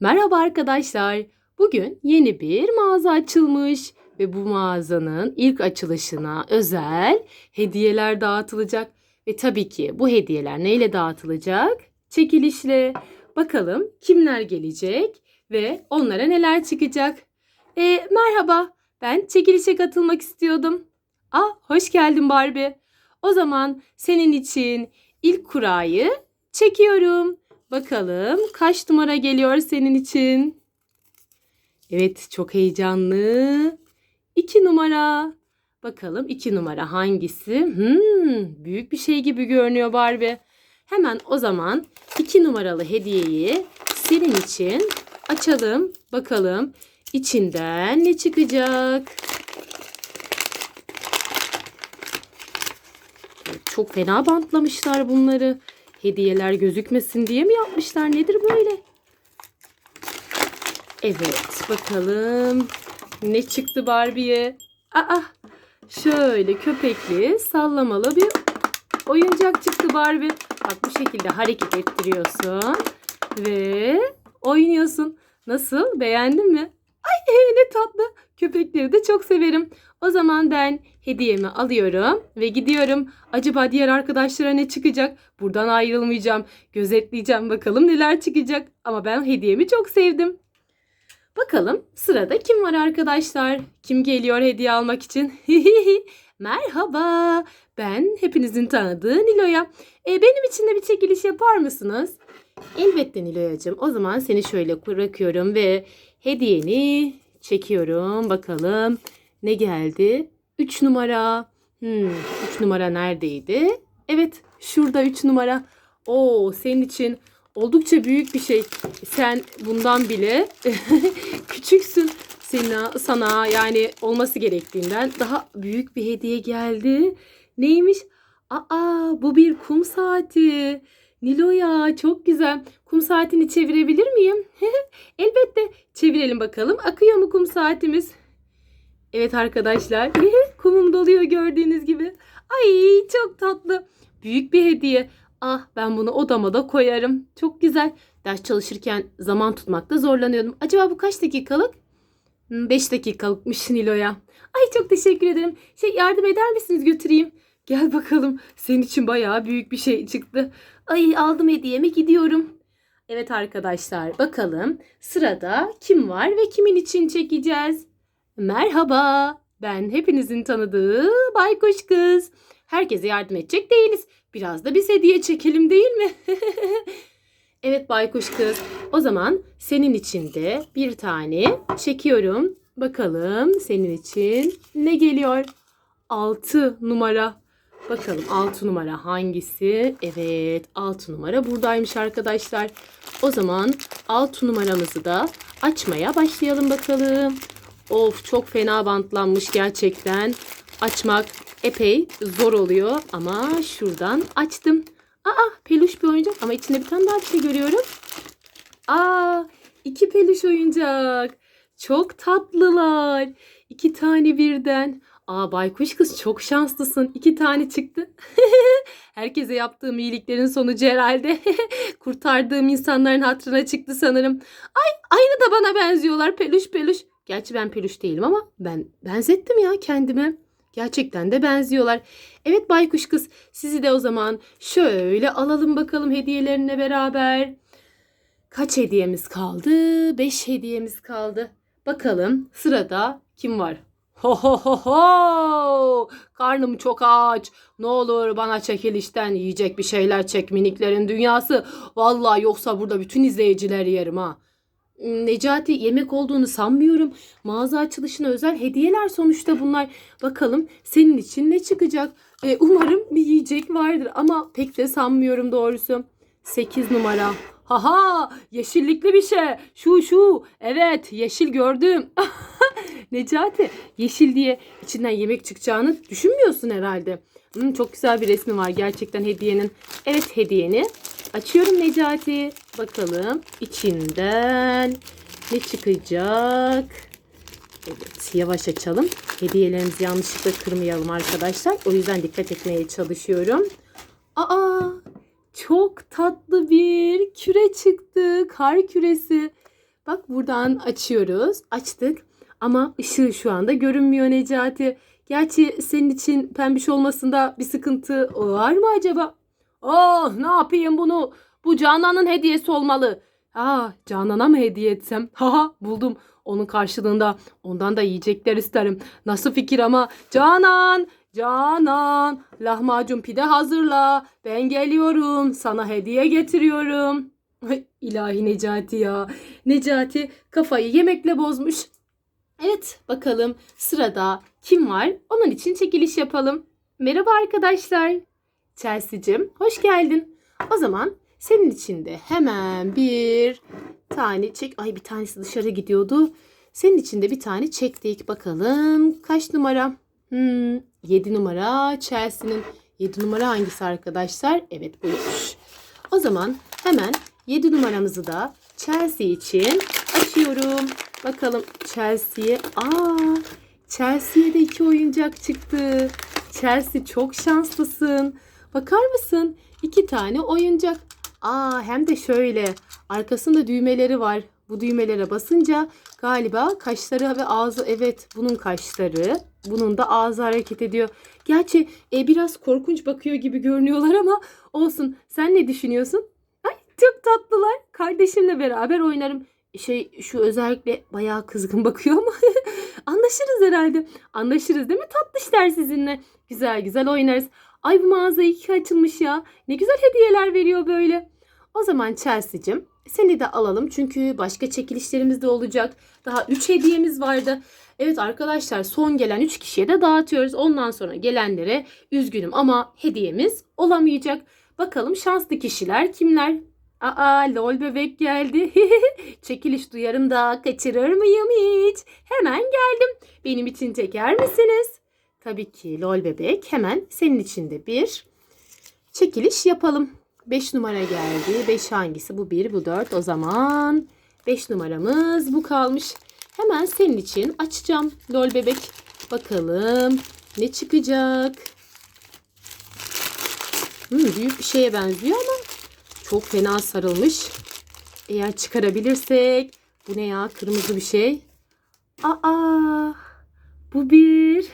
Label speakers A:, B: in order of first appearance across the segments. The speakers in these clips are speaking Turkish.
A: Merhaba arkadaşlar. Bugün yeni bir mağaza açılmış ve bu mağazanın ilk açılışına özel hediyeler dağıtılacak. Ve tabii ki bu hediyeler neyle dağıtılacak? Çekilişle. Bakalım kimler gelecek ve onlara neler çıkacak? E, merhaba, ben çekilişe katılmak istiyordum. Ah, hoş geldin Barbie. O zaman senin için ilk kurayı çekiyorum. Bakalım kaç numara geliyor senin için? Evet çok heyecanlı. İki numara. Bakalım iki numara hangisi? Hmm, büyük bir şey gibi görünüyor Barbie. Hemen o zaman iki numaralı hediyeyi senin için açalım. Bakalım içinden ne çıkacak? Çok fena bantlamışlar bunları. Hediyeler gözükmesin diye mi yapmışlar? Nedir böyle? Evet bakalım. Ne çıktı Barbie'ye? Aa şöyle köpekli sallamalı bir oyuncak çıktı Barbie. Bak bu şekilde hareket ettiriyorsun. Ve oynuyorsun. Nasıl? Beğendin mi? Ay ne tatlı. Köpekleri de çok severim. O zaman ben hediyemi alıyorum ve gidiyorum. Acaba diğer arkadaşlara ne çıkacak? Buradan ayrılmayacağım. Gözetleyeceğim bakalım neler çıkacak. Ama ben hediyemi çok sevdim. Bakalım sırada kim var arkadaşlar? Kim geliyor hediye almak için? Merhaba. Ben hepinizin tanıdığı Nilo'ya. E, benim için de bir çekiliş yapar mısınız? Elbette Nilo'yacığım. O zaman seni şöyle bırakıyorum ve hediyeni çekiyorum. Bakalım ne geldi? 3 numara. Hmm, 3 numara neredeydi? Evet, şurada 3 numara. Oo, senin için oldukça büyük bir şey. Sen bundan bile küçüksün. Sana, sana yani olması gerektiğinden daha büyük bir hediye geldi. Neymiş? Aa, bu bir kum saati. Nilo'ya çok güzel. Kum saatini çevirebilir miyim? Elbette. Çevirelim bakalım. Akıyor mu kum saatimiz? Evet arkadaşlar. Kumum doluyor gördüğünüz gibi. Ay çok tatlı. Büyük bir hediye. Ah ben bunu odama da koyarım. Çok güzel. Ders çalışırken zaman tutmakta zorlanıyordum. Acaba bu kaç dakikalık? 5 dakikalıkmış Nilo'ya. Ay çok teşekkür ederim. Şey yardım eder misiniz götüreyim? Gel bakalım. Senin için bayağı büyük bir şey çıktı. Ay aldım hediyemi gidiyorum. Evet arkadaşlar bakalım sırada kim var ve kimin için çekeceğiz? Merhaba. Ben hepinizin tanıdığı Baykuş Kız. Herkese yardım edecek değiliz. Biraz da biz hediye çekelim değil mi? evet Baykuş Kız. O zaman senin için de bir tane çekiyorum. Bakalım senin için ne geliyor? 6 numara. Bakalım 6 numara hangisi? Evet 6 numara buradaymış arkadaşlar. O zaman 6 numaramızı da açmaya başlayalım bakalım. Of çok fena bantlanmış gerçekten. Açmak epey zor oluyor ama şuradan açtım. Aa peluş bir oyuncak ama içinde bir tane daha bir şey görüyorum. Aa iki peluş oyuncak. Çok tatlılar. İki tane birden. Aa baykuş kız çok şanslısın. İki tane çıktı. Herkese yaptığım iyiliklerin sonucu herhalde. Kurtardığım insanların hatırına çıktı sanırım. Ay aynı da bana benziyorlar peluş peluş. Gerçi ben peluş değilim ama ben benzettim ya kendime. Gerçekten de benziyorlar. Evet baykuş kız sizi de o zaman şöyle alalım bakalım hediyelerine beraber. Kaç hediyemiz kaldı? Beş hediyemiz kaldı. Bakalım sırada kim var? Ho ho ho ho! Karnım çok aç. Ne olur bana çekilişten yiyecek bir şeyler çek miniklerin dünyası. Vallahi yoksa burada bütün izleyiciler yerim ha. Necati yemek olduğunu sanmıyorum. Mağaza açılışına özel hediyeler sonuçta bunlar. Bakalım senin için ne çıkacak? Ee, umarım bir yiyecek vardır ama pek de sanmıyorum doğrusu. 8 numara. Haha yeşillikli bir şey. Şu şu. Evet yeşil gördüm. Necati yeşil diye içinden yemek çıkacağını düşünmüyorsun herhalde. Hmm, çok güzel bir resmi var gerçekten hediyenin. Evet hediyeni açıyorum Necati. Bakalım içinden ne çıkacak. Evet yavaş açalım. Hediyelerimizi yanlışlıkla kırmayalım arkadaşlar. O yüzden dikkat etmeye çalışıyorum. Aa çok tatlı bir küre çıktı. Kar küresi. Bak buradan açıyoruz. Açtık. Ama ışığı şu anda görünmüyor Necati. Gerçi senin için pembiş olmasında bir sıkıntı var mı acaba? Oh ne yapayım bunu? Bu Canan'ın hediyesi olmalı. Aa Canan'a mı hediye etsem? Haha buldum. Onun karşılığında ondan da yiyecekler isterim. Nasıl fikir ama? Canan! Canan! Lahmacun pide hazırla. Ben geliyorum. Sana hediye getiriyorum. İlahi Necati ya. Necati kafayı yemekle bozmuş. Evet bakalım sırada kim var? Onun için çekiliş yapalım. Merhaba arkadaşlar. Chelsea'cim hoş geldin. O zaman senin için de hemen bir tane çek. Ay bir tanesi dışarı gidiyordu. Senin için de bir tane çektik. Bakalım kaç numara? Hmm, 7 numara Chelsea'nin 7 numara hangisi arkadaşlar? Evet buymuş. O zaman hemen 7 numaramızı da Chelsea için açıyorum. Bakalım Chelsea'ye. Aa, Chelsea'ye de iki oyuncak çıktı. Chelsea çok şanslısın. Bakar mısın? İki tane oyuncak. Aa, hem de şöyle. Arkasında düğmeleri var. Bu düğmelere basınca galiba kaşları ve ağzı evet bunun kaşları. Bunun da ağzı hareket ediyor. Gerçi e, biraz korkunç bakıyor gibi görünüyorlar ama olsun. Sen ne düşünüyorsun? Ay çok tatlılar. Kardeşimle beraber oynarım. Şey şu özellikle bayağı kızgın bakıyor ama anlaşırız herhalde. Anlaşırız değil mi tatlışlar sizinle? Güzel güzel oynarız. Ay bu mağaza iki açılmış ya. Ne güzel hediyeler veriyor böyle. O zaman Chelsea'cim seni de alalım çünkü başka çekilişlerimiz de olacak. Daha 3 hediyemiz vardı. Evet arkadaşlar son gelen 3 kişiye de dağıtıyoruz. Ondan sonra gelenlere üzgünüm ama hediyemiz olamayacak. Bakalım şanslı kişiler kimler? Aa lol bebek geldi. Çekiliş duyarım da kaçırır mıyım hiç? Hemen geldim. Benim için çeker misiniz? Tabii ki lol bebek. Hemen senin için de bir çekiliş yapalım. 5 numara geldi. 5 hangisi? Bu 1, bu 4. O zaman 5 numaramız bu kalmış. Hemen senin için açacağım lol bebek. Bakalım ne çıkacak. Hmm, büyük bir şeye benziyor ama çok fena sarılmış. Eğer çıkarabilirsek. Bu ne ya? Kırmızı bir şey. Aa! Bu bir.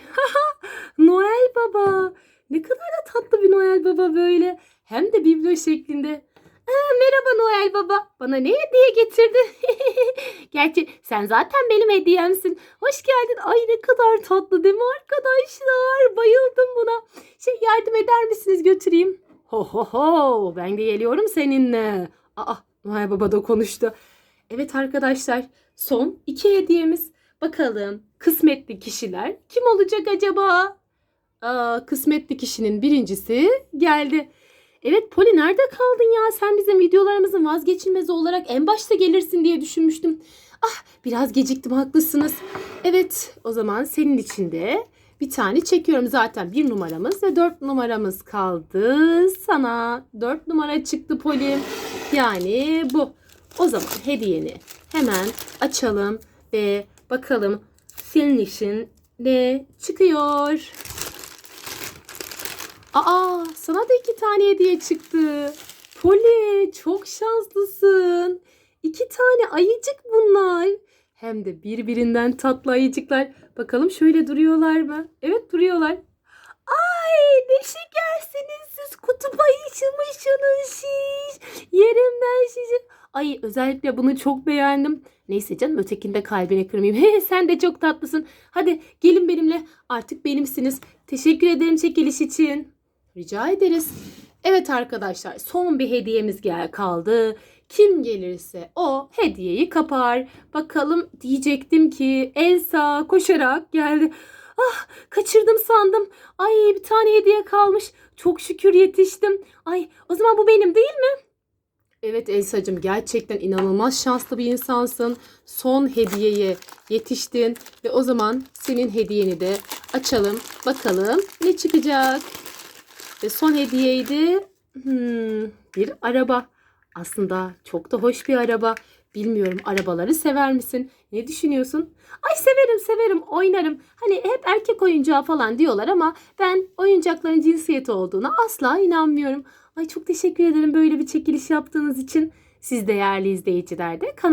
A: Noel Baba. Ne kadar da tatlı bir Noel Baba böyle. Hem de biblo şeklinde. Aa, merhaba Noel Baba. Bana ne hediye getirdin? Gerçi sen zaten benim hediyemsin. Hoş geldin. Ay ne kadar tatlı değil mi arkadaşlar? Bayıldım buna. Şey yardım eder misiniz götüreyim? Ho ho ho. Ben de geliyorum seninle. Aa Noel Baba da konuştu. Evet arkadaşlar son iki hediyemiz. Bakalım kısmetli kişiler kim olacak acaba? Aa, kısmetli kişinin birincisi geldi. Evet Poli nerede kaldın ya? Sen bizim videolarımızın vazgeçilmezi olarak en başta gelirsin diye düşünmüştüm. Ah biraz geciktim haklısınız. Evet o zaman senin için de bir tane çekiyorum. Zaten bir numaramız ve dört numaramız kaldı. Sana dört numara çıktı Poli. Yani bu. O zaman hediyeni hemen açalım ve bakalım senin için ne çıkıyor. Aa, sana da iki tane hediye çıktı. Poli, çok şanslısın. İki tane ayıcık bunlar. Hem de birbirinden tatlı ayıcıklar. Bakalım şöyle duruyorlar mı? Evet duruyorlar. Ay ne şekersiniz siz kutup ayışımışsınız siz. Yerim ben sizi. Ay özellikle bunu çok beğendim. Neyse canım ötekinde kalbini kırmayayım. Sen de çok tatlısın. Hadi gelin benimle. Artık benimsiniz. Teşekkür ederim çekiliş için. Rica ederiz. Evet arkadaşlar son bir hediyemiz gel kaldı. Kim gelirse o hediyeyi kapar. Bakalım diyecektim ki Elsa koşarak geldi. Ah kaçırdım sandım. Ay bir tane hediye kalmış. Çok şükür yetiştim. Ay o zaman bu benim değil mi? Evet Elsa'cığım gerçekten inanılmaz şanslı bir insansın. Son hediyeye yetiştin ve o zaman senin hediyeni de açalım. Bakalım ne çıkacak. Ve son hediyeydi hmm, bir araba. Aslında çok da hoş bir araba. Bilmiyorum arabaları sever misin? Ne düşünüyorsun? Ay severim severim oynarım. Hani hep erkek oyuncağı falan diyorlar ama ben oyuncakların cinsiyeti olduğuna asla inanmıyorum. Ay çok teşekkür ederim böyle bir çekiliş yaptığınız için. Siz değerli izleyiciler de kanal